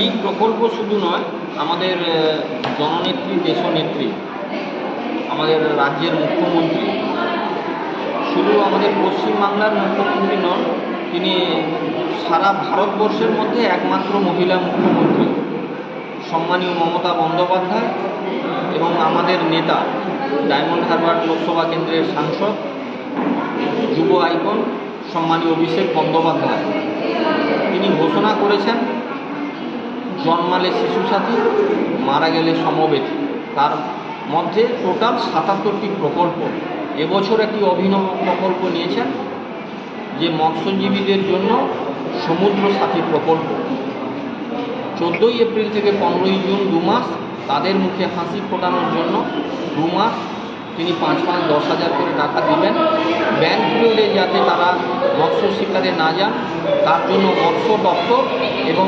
এই প্রকল্প শুধু নয়, আমাদের জননেত্রী, দেশনেত্রী, আমাদের রাজ্যের মুখ্যমন্ত্রী, শুধু আমাদের পশ্চিমবাংলার মুখ্যমন্ত্রী নন, তিনি সারা ভারতবর্ষের মধ্যে একমাত্র মহিলা মুখ্যমন্ত্রী, সম্মানীয় মমতা বন্দ্যোপাধ্যায় এবং আমাদের নেতা, ডায়মন্ড হারবার লোকসভা কেন্দ্রের সাংসদ, যুব আইকন, সম্মানীয় অভিষেক বন্দ্যোপাধ্যায়। তিনি ঘোষণা করেছেন জন্মালে শিশু সাথী, মারা গেলে সমবেতী। তার মধ্যে টোটাল সাতাত্তরটি প্রকল্প। এবছর একটি অভিনব প্রকল্প নিয়েছেন, যে মৎস্যজীবীদের জন্য সমুদ্র সাথী প্রকল্প। চোদ্দোই এপ্রিল থেকে পনেরোই জুন দু মাস তাদের মুখে হাসি ফোটানোর জন্য দু মাস তিনি পাঁচ পাঁচ দশ হাজার করে টাকা দিবেন। ব্যাংক পিরিয়ডে যাতে তারা মৎস্য শিকারে না যান, তার জন্য মৎস্য দপ্তর এবং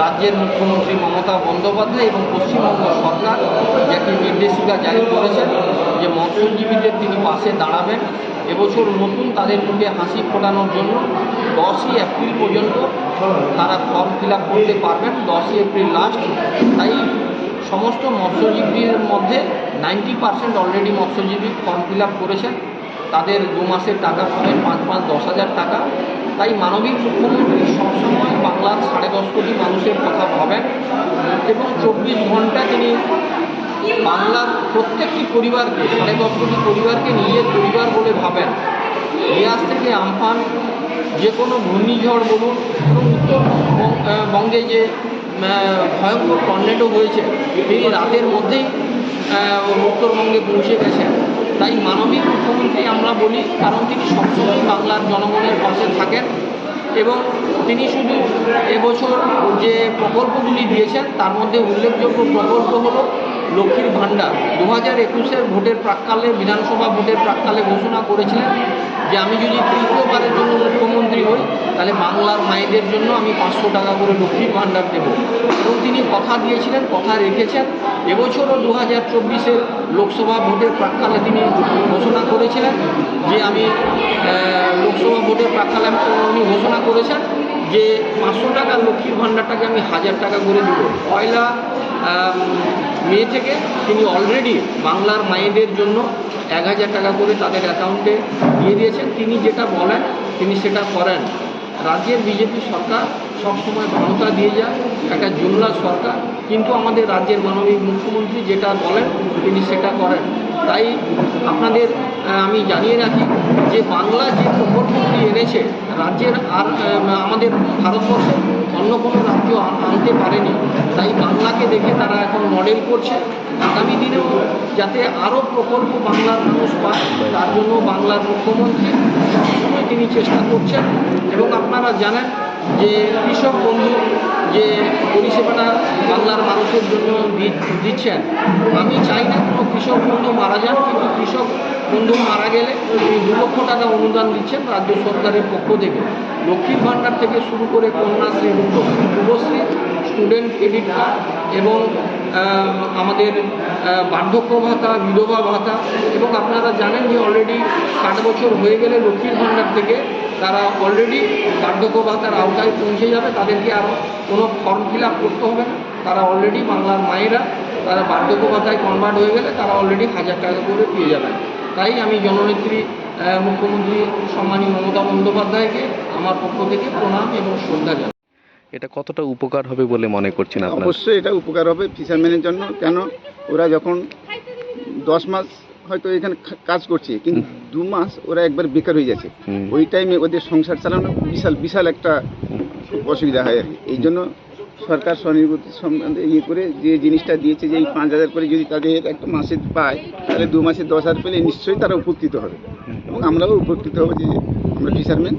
রাজ্যের মুখ্যমন্ত্রী মমতা বন্দ্যোপাধ্যায় এবং পশ্চিমবঙ্গ সরকার যে একটি নির্দেশিকা জারি করেছেন যে মৎস্যজীবীদের তিনি পাশে দাঁড়াবেন। এবছর নতুন তাদের মুখে হাসি ফোটানোর জন্য দশই এপ্রিল পর্যন্ত তারা ফর্ম ফিল করতে পারবেন, দশই এপ্রিল লাস্ট তাই সমস্ত মৎস্যজীবীদের মধ্যে নাইনটি পার্সেন্ট অলরেডি মৎস্যজীবী ফর্ম ফিল করেছেন। তাদের দু মাসের টাকা পাবেন পাঁচ পাঁচ, দশ হাজার টাকা। তাই মানবিক মুখ্যমন্ত্রী সবসময় বাংলার সাড়ে দশ কোটি মানুষের কথা ভাবেন এবং চব্বিশ ঘণ্টা তিনি বাংলার প্রত্যেকটি পরিবারকে, সাড়ে দশ কোটি পরিবারকে নিজের পরিবার বলে ভাবেন। রিয়াজ থেকে আমফান যে কোনো ঘূর্ণিঝড় বলুন, এবং উত্তরবঙ্গে যে ভয়ঙ্কর টর্নেডো হয়েছে, তিনি রাতের মধ্যেই উত্তরবঙ্গে পৌঁছে গেছেন। তাই মানবিক মুখ্যমন্ত্রী আমরা বলি কারণ তিনি সবসময় বাংলার জনগণের পাশে থাকেন। এবং তিনি শুধু এবছর যে প্রকল্পগুলি দিয়েছেন, তার মধ্যে উল্লেখযোগ্য প্রকল্প হলো লক্ষ্মীর ভাণ্ডার। দু হাজার একুশের ভোটের প্রাককালে, বিধানসভা ভোটের প্রাককালে ঘোষণা করেছিলেন যে আমি যদি তৃতীয়বারের জন্য মুখ্যমন্ত্রী হই, তাহলে বাংলার মায়েদের জন্য আমি পাঁচশো টাকা করে লক্ষ্মীর ভাণ্ডার দেব। এবং তিনি কথা দিয়েছিলেন, কথা রেখেছেন। এবছরও দু হাজার চব্বিশের লোকসভা ভোটের প্রাককালে তিনি ঘোষণা করেছিলেন যে আমি লোকসভা ভোটের প্রাককালে উনি ঘোষণা করেছেন যে পাঁচশো টাকা লক্ষ্মীর ভাণ্ডারটাকে আমি হাজার টাকা করে দেবো। পয়লা মে থেকে তিনি অলরেডি বাংলার মায়েদের জন্য এক হাজার টাকা করে তাদের অ্যাকাউন্টে দিয়ে দিয়েছেন। তিনি যেটা বলেন, তিনি সেটা করেন। রাজ্যের বিজেপি সরকার সবসময় ক্ষমতা দিয়ে যায়, একটা জুমলা সরকার। কিন্তু আমাদের রাজ্যের মানবিক মুখ্যমন্ত্রী যেটা বলেন, তিনি সেটা করেন। তাই আপনাদের আমি জানিয়ে রাখি যে বাংলা যে প্রকল্পগুলি এনেছে, রাজ্যের আর আমাদের ভারতবর্ষে অন্য কোনো রাজ্য আনতে পারেনি, তাই বাংলাকে দেখে তারা এখন মডেল করছে। আগামী দিনেও যাতে আরও প্রকল্প বাংলার মানুষ পায়, তার জন্য বাংলার মুখ্যমন্ত্রী সবসময় তিনি চেষ্টা করছেন। এবং আপনারা জানেন যে কৃষক বন্ধু, যে পরিষেবাটা বাংলার মানুষের জন্য দিচ্ছেন। আমি চাই না কোনো কৃষক বন্ধু মারা যান কিন্তু কৃষক বন্ধু মারা গেলে দু লক্ষ টাকা অনুদান দিচ্ছেন রাজ্য সরকারের পক্ষ থেকে। লক্ষ্মীর ভাণ্ডার থেকে শুরু করে Kanyashree, Rupashree Yuvashree student credit card এবং আমাদের বার্ধক্য ভাতা, বিধবা ভাতা এবং আপনারা জানেন যে অলরেডি ষাট বছর হয়ে গেলে লক্ষ্মীর ভাণ্ডার থেকে তারা অলরেডি বার্ধক্য ভাতার আওতায় পৌঁছে যাবে তাদেরকে আর কোনো ফর্ম ফিল আপ করতে হবে না। তারা অলরেডি বাংলার মায়েরা তারা বার্ধক্য ভাতায় কনভার্ট হয়ে গেলে তারা অলরেডি হাজার টাকা করে পেয়ে যাবেন তাই আমি জননেত্রী মুখ্যমন্ত্রী সম্মানীয় মমতা বন্দ্যোপাধ্যায়কে আমার পক্ষ থেকে প্রণাম এবং শ্রদ্ধা জানাই। এটা কতটা উপকার হবে বলে মনে করছেন অবশ্যই এটা উপকার হবে ফিশারম্যানের জন্য। কেন? ওরা যখন দশ মাস হয়তো এখানে কাজ করছে কিন্তু দু মাস ওরা একবার বেকার হয়ে যাচ্ছে। ওই টাইমে ওদের সংসার চালানো বিশাল বিশাল একটা অসুবিধা হয় আর কি। এই জন্য সরকার স্বনির্ভর সম্বন্ধে ইয়ে করে যে জিনিসটা দিয়েছে যে এই পাঁচ হাজার করে যদি তাদের একটা মাসে পায় তাহলে দু মাসে দশ হাজার পেলে নিশ্চয়ই তারা উপকৃত হবে। এবং আমরাও উপকৃত হব যে আমরা ফিশারম্যান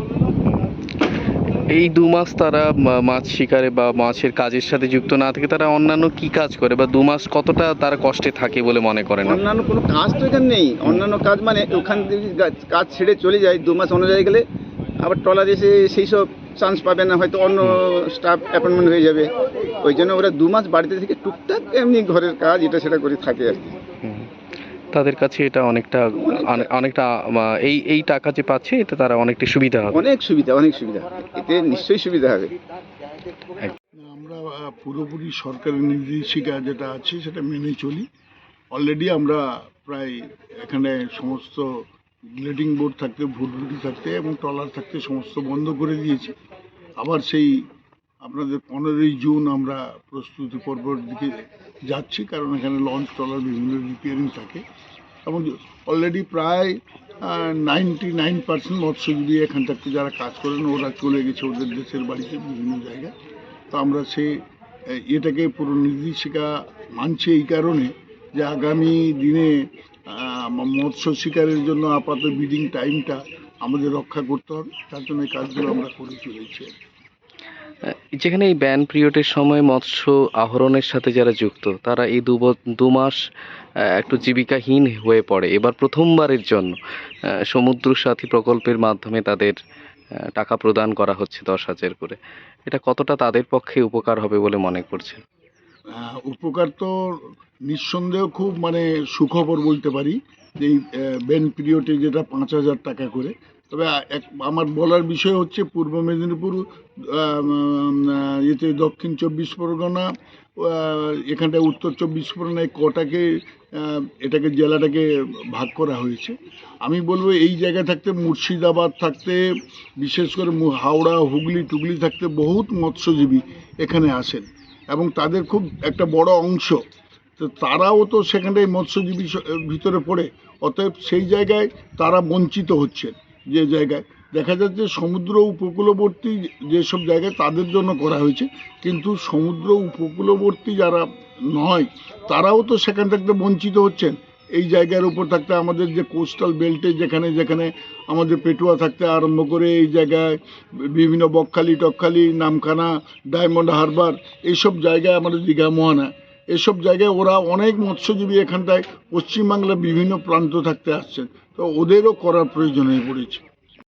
এই দু মাস তারা মাছ শিকারে বা মাছের কাজের সাথে যুক্ত না থেকে তারা অন্যান্য কি কাজ করে বা দু মাস কতটা তারা কষ্টে থাকে বলে মনে করেন অন্যান্য কোনো কাজ তো এখানে নেই। অন্যান্য কাজ মানে ওখান থেকে কাজ ছেড়ে চলে যায় দু মাস অন্য জায়গায় গেলে আবার ট্রলার এসে সেই সব চান্স পাবে না হয়তো অন্য স্টাফ অ্যাপয়েন্টমেন্ট হয়ে যাবে। ওই জন্য ওরা দু মাস বাড়িতে থেকে টুকটাক এমনি ঘরের কাজ এটা সেটা করে থাকে আর কি। তাদের কাছে এটা অনেকটা অনেকটা এই এই টাকা যে পাচ্ছে এটা তারা অনেকটা সুবিধা হবে। অনেক সুবিধা অনেক সুবিধা। এতে নিশ্চয়ই সুবিধা হবে। আমরা পুরোপুরি সরকারের নির্দেশিকা যেটা আছে সেটা মেনে চলি। অলরেডি আমরা প্রায় এখানে সমস্ত গ্লেডিং বোর্ড থাকতে ভুটভুটি থাকতে এবং ট্রলার থাকতে সমস্ত বন্ধ করে দিয়েছি। আবার সেই আপনাদের পনেরোই জুন আমরা প্রস্তুতি পর্বর দিকে যাচ্ছি, কারণ এখানে লঞ্চ ট্রলার বিভিন্ন রিপেয়ারিং থাকে। এবং অলরেডি প্রায় নাইনটি নাইন পার্সেন্ট মৎস্যজীবী এখান থেকে যারা কাজ করেন, ওরা চলে গেছে ওদের দেশের বাড়িতে বিভিন্ন জায়গায়। তো আমরা সে এটাকে পুরো নির্দেশিকা মানছি এই কারণে যে আগামী দিনে মৎস্য শিকারের জন্য আপাতত বিডিং টাইমটা আমাদের রক্ষা করতে হবে। তার জন্য এই কাজগুলো আমরা করে চলেছি যেখানে এই ব্যান পিরিয়ডের সময় মৎস্য আহরণের সাথে যারা যুক্ত তারা এই দু দু মাস একটু জীবিকাহীন হয়ে পড়ে। এবার প্রথমবারের জন্য সমুদ্র সাথী প্রকল্পের মাধ্যমে তাদের টাকা প্রদান করা হচ্ছে দশ হাজার করে। এটা কতটা তাদের পক্ষে উপকার হবে বলে মনে করছেন? আহ, উপকার তো নিঃসন্দেহ খুব মানে সুখবর বলতে পারি এই বেন পিরিয়ডে যেটা পাঁচ হাজার টাকা করে তবে এক আমার বলার বিষয় হচ্ছে পূর্ব মেদিনীপুর এতে দক্ষিণ চব্বিশ পরগনা এখানটায় উত্তর চব্বিশ পরগনায় কটাকে এটাকে জেলাটাকে ভাগ করা হয়েছে। আমি বলব এই জায়গা থাকতে, মুর্শিদাবাদ থাকতে, বিশেষ করে হাওড়া, হুগলি, টুগলি থাকতে বহুত মৎস্যজীবী এখানে আসেন এবং তাদের খুব একটা বড় অংশ। তো তারাও তো সেখানটায় মৎস্যজীবী ভিতরে পড়ে, অতএব সেই জায়গায় তারা বঞ্চিত হচ্ছেন। যে জায়গায়। দেখা যাচ্ছে সমুদ্র উপকূলবর্তী যেসব জায়গায় তাদের জন্য করা হয়েছে। কিন্তু সমুদ্র উপকূলবর্তী যারা নয়, তারাও তো সেখান থাকতে বঞ্চিত হচ্ছেন। এই জায়গার উপর থাকতে আমাদের যে কোস্টাল বেল্টে যেখানে যেখানে আমাদের পেটুয়া থাকতে আরম্ভ করে এই জায়গায় বিভিন্ন বকখালি, টকখালি, নামখানা, ডায়মন্ড হারবার এইসব জায়গায় আমাদের দীঘা মোহনা এসব জায়গায় ওরা অনেক মৎস্যজীবী এখানটায় পশ্চিমবাংলার বিভিন্ন প্রান্ত থাকতে আসছেন। তো ওদেরও করার প্রয়োজন হয়ে পড়েছে।